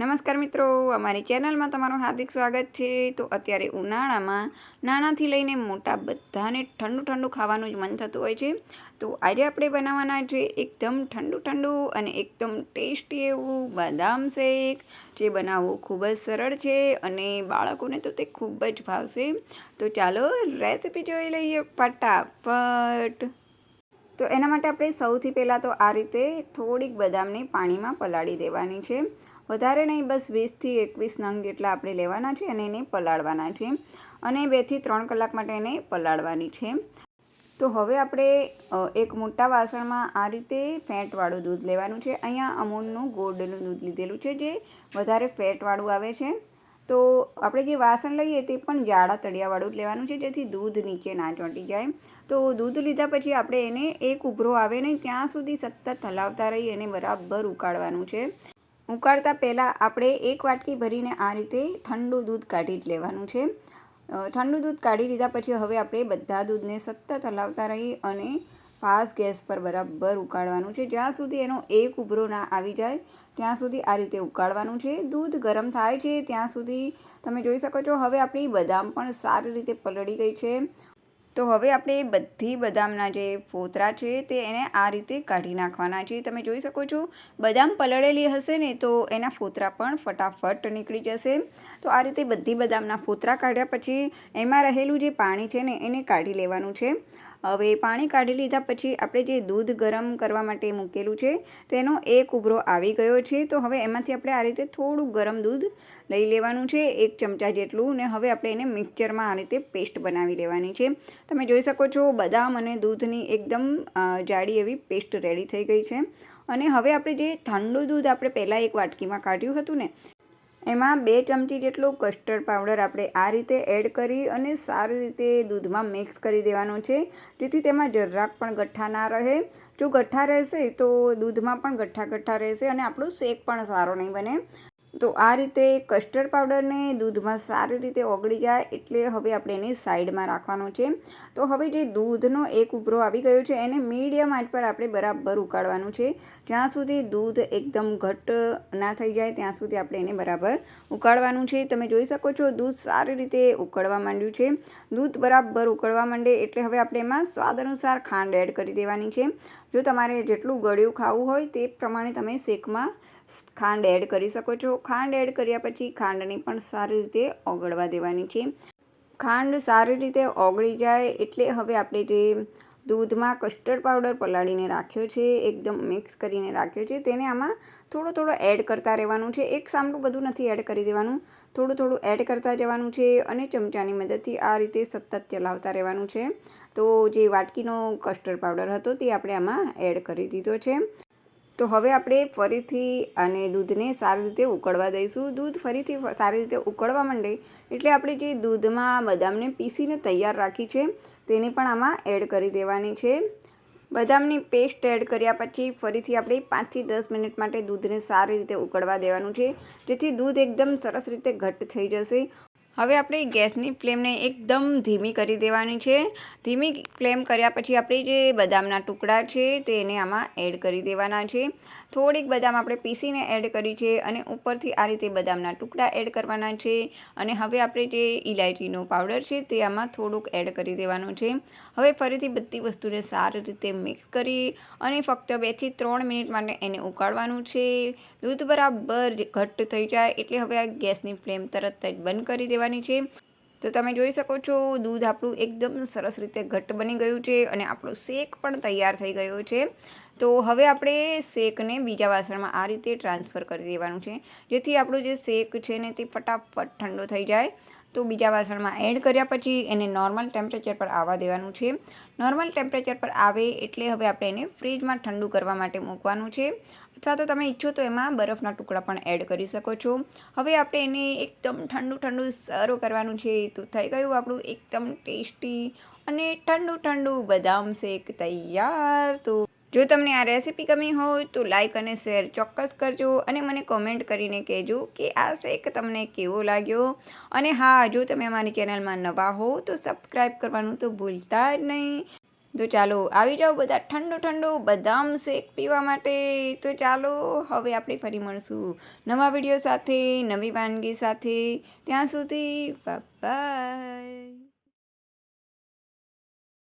નમસ્કાર મિત્રો, અમારી ચેનલમાં તમારું હાર્દિક સ્વાગત છે. તો અત્યારે ઉનાળામાં નાનાથી લઈને મોટા બધાને ઠંડુ ઠંડુ ખાવાનું જ મન થતું હોય છે. તો આજે આપણે બનાવવાના છે એકદમ ઠંડુ ઠંડુ અને એકદમ ટેસ્ટી એવું બદામ શેક, જે બનાવવું ખૂબ જ સરળ છે અને બાળકોને તો તે ખૂબ જ ભાવશે. તો ચાલો રેસીપી જોઈ લઈએ ફટાફટ. તો એના માટે આપણે સૌથી પહેલાં તો આ રીતે થોડીક બદામને પાણીમાં પલાળી દેવાની છે. વધારે નહીં, બસ વીસથી એકવીસ નંગ જેટલા આપણે લેવાના છે અને એને પલાળવાના છે અને બેથી ત્રણ કલાક માટે એને પલાળવાની છે. તો હવે આપણે એક મોટા વાસણમાં આ રીતે ફેટવાળું દૂધ લેવાનું છે. અહીંયા અમૂલનું ગોળનું દૂધ લીધેલું છે જે વધારે ફેટવાળું આવે છે. તો આપણે જે વાસણ લઈએ તે પણ જાડા તળિયાવાળું લેવાનું છે, જેથી દૂધ નીચે ના ચોંટી જાય. તો દૂધ લીધા પછી આપણે એને એક ઉભરો આવે નહીં ત્યાં સુધી સતત હલાવતા રહી એને બરાબર ઉકાળવાનું છે. ઉકાળતા પહેલાં આપણે એક વાટકી ભરીને આ રીતે ઠંડુ દૂધ કાઢી જ લેવાનું છે. ઠંડુ દૂધ કાઢી લીધા પછી હવે આપણે બધા દૂધને સતત હલાવતા રહી અને ફાસ્ટ ગેસ પર બરાબર ઉકાળવાનું છે. જ્યાં સુધી એનો એક ઉભરો ના આવી જાય, ત્યાં સુધી આ રીતે ઉકાળવાનું છે. દૂધ ગરમ થાય છે, ત્યાં સુધી તમે જોઈ શકો છો, હવે આપણી બદામ પણ સારી રીતે પલળી ગઈ છે. તો હવે આપણે બધી બદામના જે ફોતરા છે, તે એને આ રીતે કાઢી નાખવાના છે. તમે જોઈ શકો છો, બદામ પલળેલી હશે ને, તો એના ફોતરા પણ ફટાફટ નીકળી જશે. તો આ રીતે બધી બદામના ફોતરા કાઢ્યા પછી એમાં રહેલું જે પાણી છે ને, એને કાઢી લેવાનું છે. હવે પાણી કાઢી લીધા પછી આપણે જે દૂધ ગરમ કરવા માટે મૂકેલું છે, તેનો એક ઉભરો આવી ગયો છે. તો હવે એમાંથી આપણે આ રીતે થોડું ગરમ દૂધ લઈ લેવાનું છે, એક ચમચા જેટલું, ને હવે આપણે એને મિક્સચરમાં આ રીતે પેસ્ટ બનાવી લેવાની છે. તમે જોઈ શકો છો, બદામ અને દૂધની એકદમ જાડી એવી પેસ્ટ રેડી થઈ ગઈ છે. અને હવે આપણે જે ઠંડુ દૂધ આપણે પહેલાં એક વાટકીમાં કાઢ્યું હતું ને એમાં બે ચમચી જેટલો કસ્ટર્ડ પાવડર આપણે આ રીતે એડ કરી અને સારી રીતે દૂધમાં મિક્સ કરી દેવાનો છે. જેથી તેમાં જરાક પણ ગઠ્ઠા ના રહે. જો ગઠ્ઠા રહેશે તો દૂધમાં પણ ગઠ્ઠા ગઠ્ઠા રહેશે અને આપણો શેક પણ સારો નહીં બને. તો આ રીતે કસ્ટર્ડ પાવડરને દૂધમાં સારી રીતે ઓગળી જાય એટલે હવે આપણે એને સાઈડમાં રાખવાનો છે. તો હવે જે દૂધનો એક ઉભરો આવી ગયો છે, એને મીડિયમ આંચ પર આપણે બરાબર ઉકાળવાનું છે. જ્યાં સુધી દૂધ એકદમ ઘટ્ટ ના થઈ જાય, ત્યાં સુધી આપણે એને બરાબર ઉકાળવાનું છે. તમે જોઈ શકો છો, દૂધ સારી રીતે ઉકળવા માંડ્યું છે. દૂધ બરાબર ઉકળવા માંડે એટલે હવે આપણે એમાં સ્વાદ અનુસાર ખાંડ એડ કરી દેવાની છે. જો તમારે જેટલું ગળ્યું ખાવું હોય, તે પ્રમાણે તમે શેકમાં ખાંડ એડ કરી શકો છો. ખાંડ એડ કર્યા પછી ખાંડને પણ સારી રીતે ઓગળવા દેવાની છે. ખાંડ સારી રીતે ઓગળી જાય એટલે હવે આપણે જે દૂધમાં કસ્ટર્ડ પાવડર પલાળીને રાખ્યો છે, એકદમ મિક્સ કરીને રાખ્યો છે, તેને આમાં થોડો થોડો એડ કરતા રહેવાનું છે. એક સામનું બધું નથી એડ કરી દેવાનું. થોડું થોડું એડ કરતા જવાનું છે અને ચમચાની મદદથી આ રીતે સતત ચલાવતા રહેવાનું છે. તો જે વાટકીનો કસ્ટર્ડ પાવડર હતો તે આપણે આમાં એડ કરી દીધો છે. તો હવે આપણે ફરીથી અને દૂધને સારી રીતે ઉકળવા દઈશું. દૂધ ફરીથી સારી રીતે ઉકળવા માંડે એટલે આપણે જે દૂધમાં બદામને પીસીને તૈયાર રાખી છે, તેને પણ આમાં એડ કરી દેવાની છે. બદામની પેસ્ટ એડ કર્યા પછી ફરીથી આપણે પાંચથી દસ મિનિટ માટે દૂધને સારી રીતે ઉકળવા દેવાનું છે, જેથી દૂધ એકદમ સરસ રીતે ઘટ્ટ થઈ જશે. હવે આપણે ગેસની ફ્લેમને એકદમ ધીમી કરી દેવાની છે. ધીમી ફ્લેમ કર્યા પછી આપણે જે બદામના ટુકડા છે તેને આમાં એડ કરી દેવાના છે. થોડીક બદામ આપણે પીસીને એડ કરી છે અને ઉપરથી આ રીતે બદામના ટુકડા એડ કરવાના છે. અને હવે આપણે જે ઇલાયચીનો પાવડર છે તે આમાં થોડુંક એડ કરી દેવાનું છે. હવે ફરીથી બધી વસ્તુને સારી રીતે મિક્સ કરી અને ફક્ત બેથી ત્રણ મિનિટ માટે એને ઉકાળવાનું છે. દૂધ બરાબર ઘટ્ટ થઈ જાય એટલે હવે આ ગેસની ફ્લેમ તરત જ બંધ કરી દેવાની દેવાની છે. તો તમે જોઈ શકો છો, દૂધ આપણું એકદમ સરસ રીતે ઘટ્ટ બની ગયું છે અને આપણો શેક પણ તૈયાર થઈ ગયો છે. તો હવે આપણે શેકને બીજા વાસણમાં આ રીતે ટ્રાન્સફર કરી દેવાનું છે. જેથી આપણું જે શેક છે ને તે ફટાફટ ઠંડો થઈ જાય. તો બીજા વાસણમાં એડ કર્યા પછી એને નોર્મલ ટેમ્પરેચર પર આવવા દેવાનું છે. નોર્મલ ટેમ્પરેચર પર આવે એટલે હવે આપણે એને ફ્રીજમાં ઠંડુ કરવા માટે મૂકવાનું છે. અથવા તો તમે ઈચ્છો તો એમાં બરફના ટુકડા પણ એડ કરી શકો છો. હવે આપણે એને એકદમ ઠંડુ ઠંડુ સર્વ કરવાનું છે તો થઈ ગયું આપણું એકદમ ટેસ્ટી અને ઠંડુ ઠંડુ બદામ શેક તૈયાર. તો જો તમને આ રેસીપી ગમી હોય તો લાઇક અને શેર ચોક્કસ કરજો અને મને કોમેન્ટ કરીને કહેજો કે આ શેક તમને કેવો લાગ્યો? અને હા, જો તમે અમારી ચેનલમાં નવા હો તો સબસ્ક્રાઈબ કરવાનું તો ભૂલતા જ નહીં. તો ચાલો આવી જાઓ બધા ઠંડુ ઠંડુ, બદામ શેક પીવા માટે. તો ચાલો હવે આપણે ફરી મળશું નવા વીડિયો સાથે, નવી વાનગી સાથે. ત્યાં સુધી બાય